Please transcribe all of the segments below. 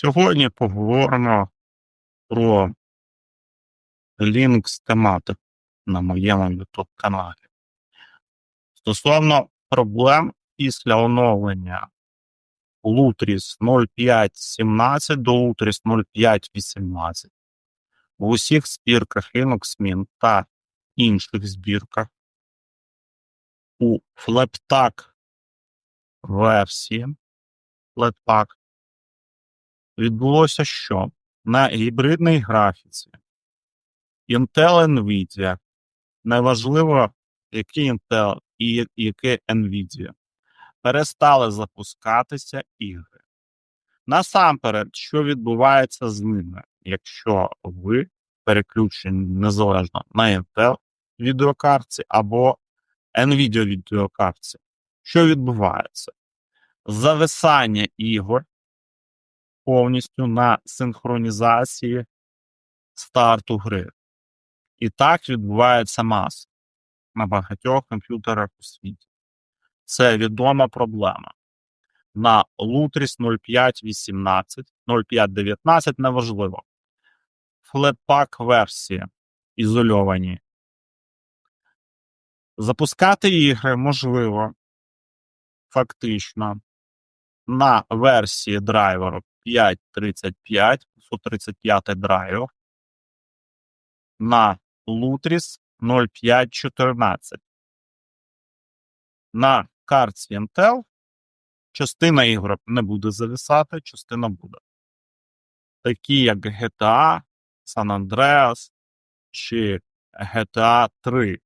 Сьогодні поговоримо про Linux тематику на моєму YouTube каналі. Стосовно проблем після оновлення. Lutris 05.17 до Lutris 05.18 в усіх збірках Linux Mint та інших збірках. У Flatpak версії. Flatpak відбулося що? На гібридній графіці Intel Nvidia, неважливо, який Intel і яке Nvidia, перестали запускатися ігри. Насамперед, що відбувається з ними, якщо ви переключені незалежно на Intel відеокартці або Nvidia відеокартці, що відбувається? Зависання ігор повністю на синхронізації старту гри. І так відбувається маса на багатьох комп'ютерах у світі. Це відома проблема. На Lutris 0518, 0519 неважливо. Flatpak версії ізольовані. Запускати ігри можливо фактично на версії драйверу 5.35, 135 драйвер на Lutris 0514. На картці Intel частина ігор не буде зависати, частина буде. Такі як GTA, San Andreas чи GTA 3.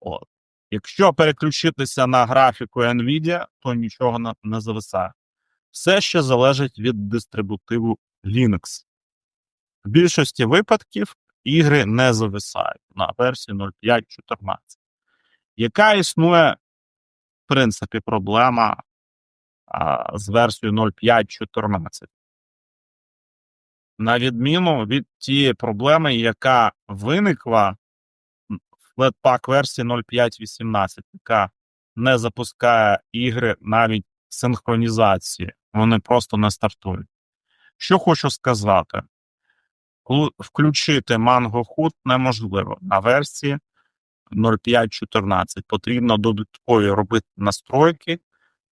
От. Якщо переключитися на графіку Nvidia, то нічого не зависає. Все ще залежить від дистрибутиву Linux. В більшості випадків ігри не зависають на версії 0.5.14. Яка існує, в принципі, проблема а, з версією 0.5.14? На відміну від тієї проблеми, яка виникла в Flatpak версії 0.5.18, яка не запускає ігри навіть синхронізації, вони просто не стартують. Що хочу сказати, включити Mango Hood неможливо на версії 0.5.14. Потрібно додаткові робити настройки,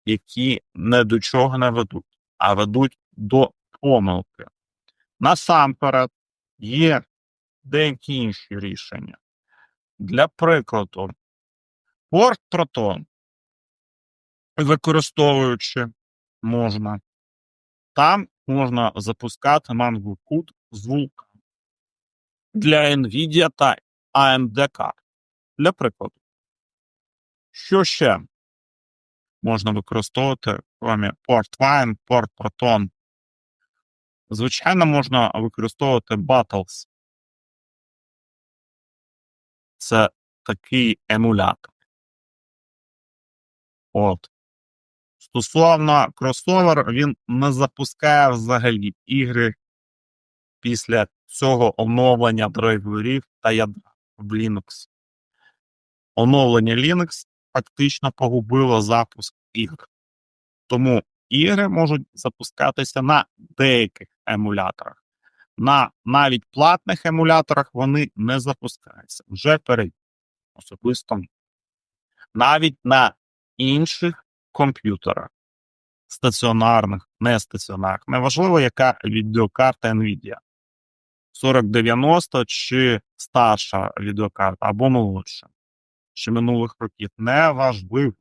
які не до чого не ведуть, а ведуть до помилки. Насамперед, є деякі інші рішення. Для прикладу, порт Proton, використовуючи можна, там можна запускати Mango Hood з Vulkan для NVIDIA та AMD карт. Для прикладу. Що ще можна використовувати, крім PortWine, Port Proton? Звичайно, можна використовувати Battles. Це такий емулятор. От. Стосовно кросовер, він не запускає взагалі ігри після цього оновлення драйверів та ядра в Linux. Оновлення Linux фактично погубило запуск ігр. Тому ігри можуть запускатися на деяких емуляторах. На навіть платних емуляторах вони не запускаються. Вже перед особисто навіть на інших комп'ютерах, стаціонарних, не стаціонарних. Неважливо, яка відеокарта NVIDIA. 4090 чи старша відеокарта або молодша, чи минулих років. Неважливо.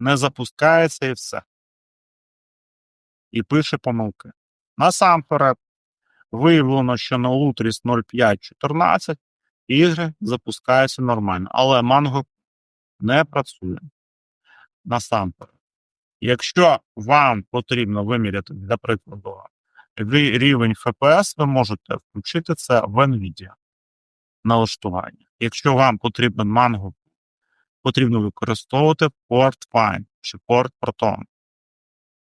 Не запускається і все. І пише помилки. Насамперед, виявлено, що на Lutris 0514 ігри запускаються нормально, але Mango не працює. Насамперед. Якщо вам потрібно виміряти, для прикладу, рівень FPS, ви можете включити це в NVIDIA налаштування. Якщо вам потрібен Mango, потрібно використовувати Port Fine чи Port Proton.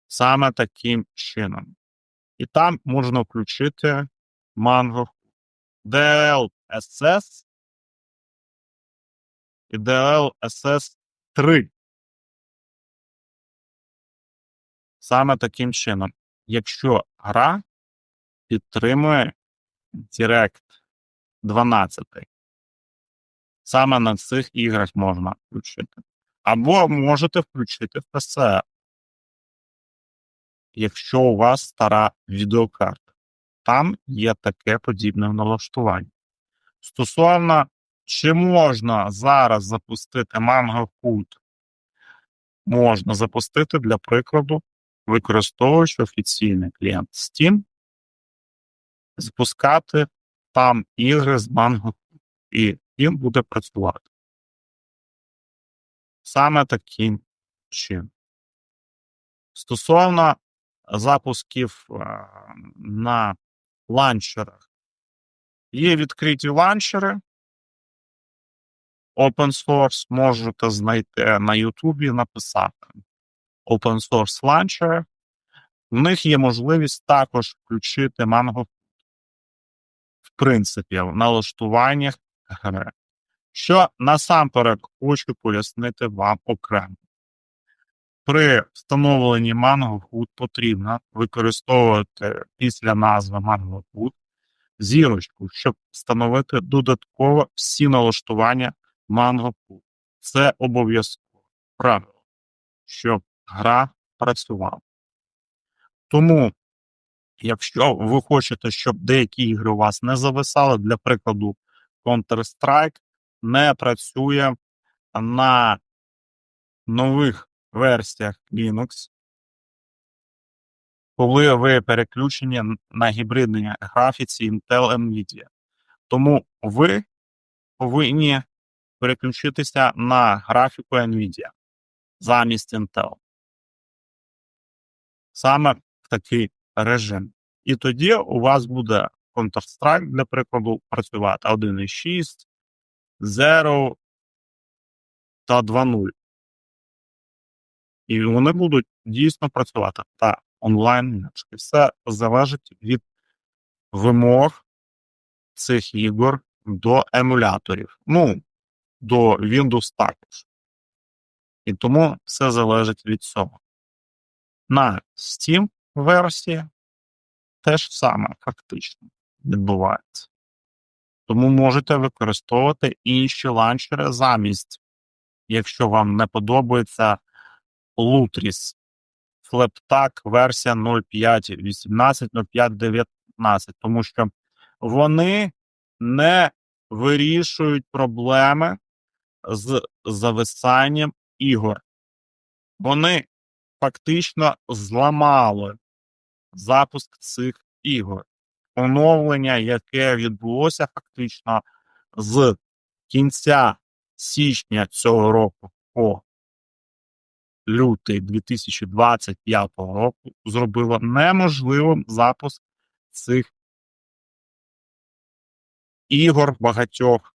Саме таким чином. І там можна включити Mango DLSS і DLSS 3. Саме таким чином. якщо гра підтримує Direct 12. Саме на цих іграх можна включити. Або можете включити PCR, якщо у вас стара відеокарта. Там є таке подібне налаштування. Стосовно, чи можна зараз запустити Mango Food, можна запустити, для прикладу, використовуючи офіційний клієнт Steam, запускати там ігри з Mango і він буде працювати. Саме таким чином. Стосовно запусків е, на ланчерах. Є відкриті ланчери. Open source можете знайти на Ютубі написати Open source ланчери. В них є можливість також включити Mango. В принципі, в налаштуваннях гри. Що насамперед хочу пояснити вам окремо. При встановленні Mango Food потрібно використовувати після назви Mango Food зірочку, щоб встановити додатково всі налаштування Mango Food. Це обов'язково правило, щоб гра працювала. Тому, якщо ви хочете, щоб деякі ігри у вас не зависали, для прикладу, Counter-Strike не працює на нових версіях Linux, коли ви переключені на гібридній графіці Intel Nvidia. Тому ви повинні переключитися на графіку Nvidia замість Intel. Саме в такий режим. І тоді у вас буде Counter-Strike, для прикладу, працювати 1.6, 0 та 2.0. І вони будуть дійсно працювати та онлайн. Все залежить від вимог цих ігор до емуляторів. Ну, до Windows також. І тому все залежить від цього. На Steam версії теж саме фактично відбувається. Тому можете використовувати інші ланчери замість, якщо вам не подобається Lutris. Fleptak версія 0.5.18, 0.5.19, тому що вони не вирішують проблеми з зависанням ігор. Вони фактично зламали запуск цих ігор. Оновлення, яке відбулося фактично з кінця січня цього року по лютий 2025 року, зробило неможливим запуск цих ігор багатьох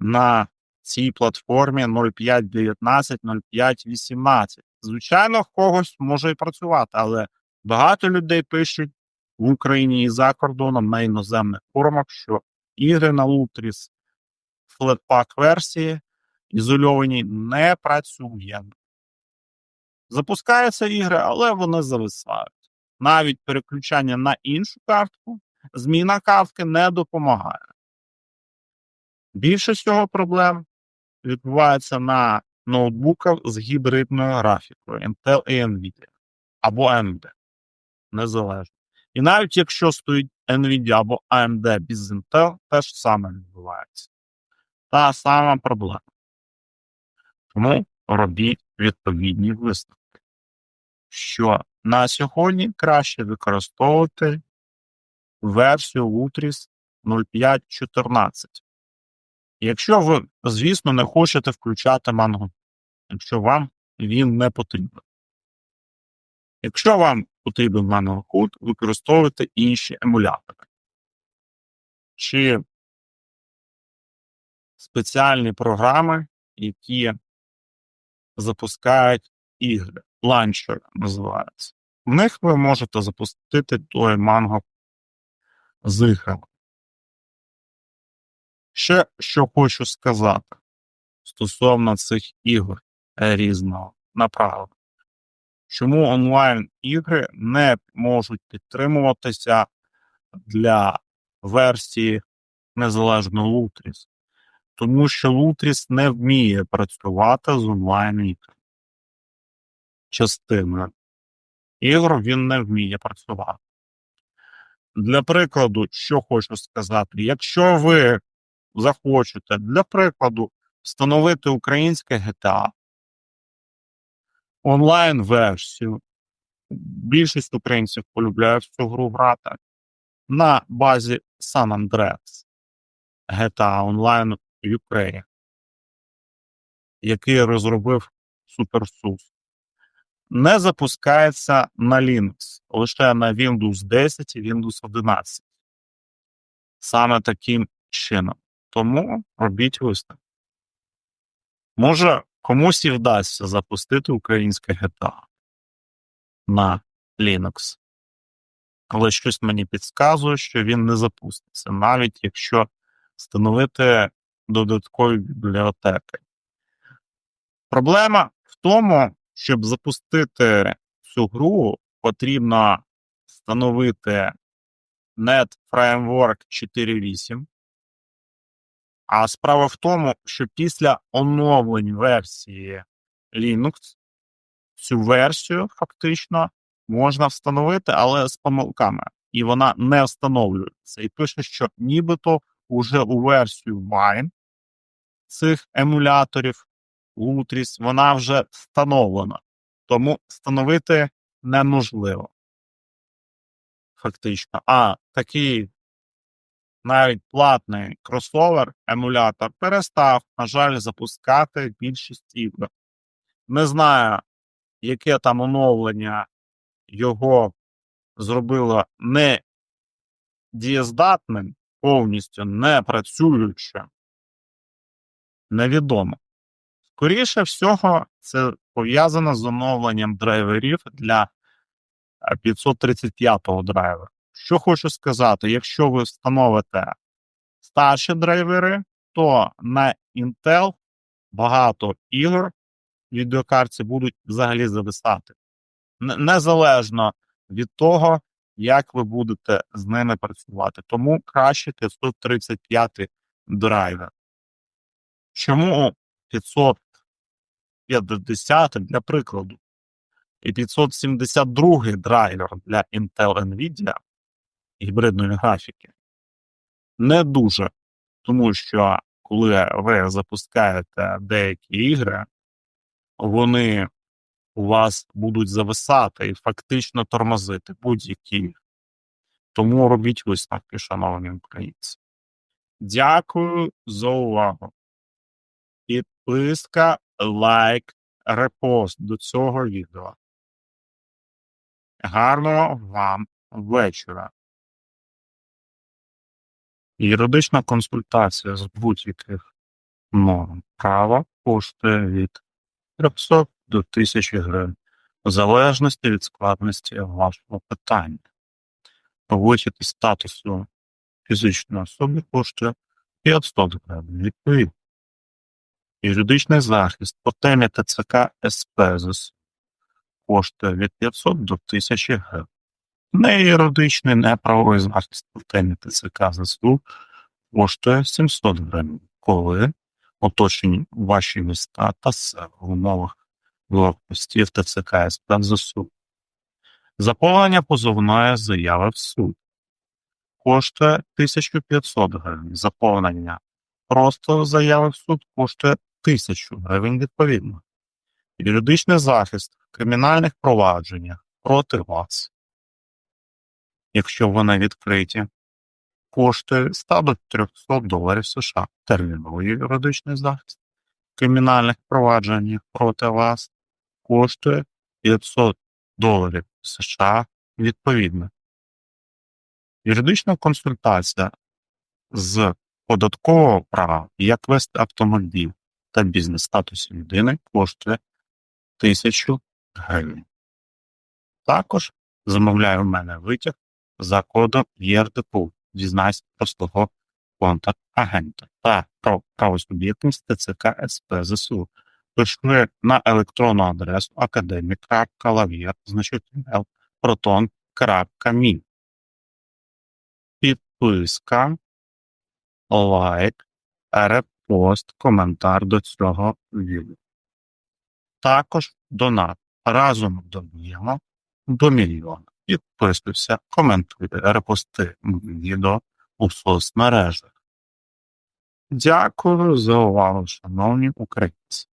на цій платформі 0519, 0518. Звичайно, в когось може і працювати, але багато людей пишуть в Україні і за кордоном на іноземних форумах, що ігри на Lutris Flatpak версії ізольовані не працює. Запускаються ігри, але вони зависають. Навіть переключання на іншу картку, зміна картки не допомагає. Більше цього проблем відбувається на ноутбуках з гібридною графікою Intel і Nvidia або AMD. Незалежно. І навіть якщо стоїть Nvidia або AMD без Intel, теж саме відбувається. Та сама проблема. Тому робіть відповідні висновки, що на сьогодні краще використовувати версію Lutris 05.14. Якщо ви, звісно, не хочете включати Mango, якщо вам він не потрібен. Якщо вам потрібен Code, використовуйте інші емулятори. Чи спеціальні програми, які запускають ігри. Ланчер називається. В них ви можете запустити той манго з іграми. Ще що хочу сказати стосовно цих ігор різного направлення. Чому онлайн-ігри не можуть підтримуватися для версії незалежно Lutris? Тому що Lutris не вміє працювати з онлайн-іграми. Частиною ігор він не вміє працювати. Для прикладу, що хочу сказати, якщо ви захочете, для прикладу, встановити українське GTA, онлайн-версію, більшість українців полюбляють в цю гру грати, на базі San Andreas GTA Online Ukraine, який розробив SuperSUS не запускається на Linux, лише на Windows 10 і Windows 11. Саме таким чином. Тому робіть висновок. Може, комусь і вдасться запустити українське GTA на Linux. Але щось мені підказує, що він не запуститься, навіть якщо встановити додаткові бібліотеки. Проблема в тому, щоб запустити цю гру, потрібно встановити Net Framework 4.8. А справа в тому, що після оновлень версії Linux цю версію фактично можна встановити, але з помилками. І вона не встановлюється. І пише, що нібито уже у версію Wine цих емуляторів Лутріс, вона вже встановлена, тому встановити неможливо. Фактично. А такий навіть платний кросовер, емулятор перестав, на жаль, запускати більшість ігор. Не знаю, яке там оновлення його зробило не дієздатним, повністю не працюючим. Невідомо. Скоріше всього, це пов'язано з оновленням драйверів для 535-го драйвера. Що хочу сказати, якщо ви встановите старші драйвери, то на Intel багато ігор відеокарті будуть взагалі зависати. Незалежно від того, як ви будете з ними працювати. Тому краще 535 драйвер. Чому 500 510 для прикладу, і 572 драйвер для Intel Nvidia гібридної графіки. Не дуже, тому що коли ви запускаєте деякі ігри, вони у вас будуть зависати і фактично тормозити будь-які. Тому робіть висновки, шановні українці. Дякую за увагу. Підписка лайк, репост до цього відео. Гарного вам вечора. Юридична консультація з будь-яких норм права коштує від 300 до 1000 гривень, в залежності від складності вашого питання. Вичити статусу фізичної особи коштує 500 гривень. Відповідно. Юридичний захист по темі ТЦК СП коштує від 500 до 1000 гривень. Не юридичний, не правовий захист темі ТЦК ЗСУ коштує 700 гривень, коли оточені ваші міста та села в умовах блокпостів ТЦК СП ЗСУ. Заповнення позовної заяви в суд коштує 1500 гривень. Заповнення просто заяви в суд коштує тисячу гривень відповідно. Юридичний захист в кримінальних провадженнях проти вас, якщо вони відкриті, коштує 100 до 300 доларів США. Терміновий юридичний захист кримінальних провадженнях проти вас коштує 500 доларів США відповідно. Юридична консультація з податкового права, як вести автомобіль та бізнес-статусі людини коштує тисячу гривень. Також замовляю в мене витяг за кодом ЄРДПУ. Дізнайся про свого контакт-агента та про правосуб'єктність ТЦК СП ЗСУ. Пиши на електронну адресу academic.lavir.proton.me. Підписка, лайк, репост, коментар до цього відео. Також донат. Разом до мільйона. Підписуйся, коментуй, репости відео у соцмережах. Дякую за увагу, шановні українці.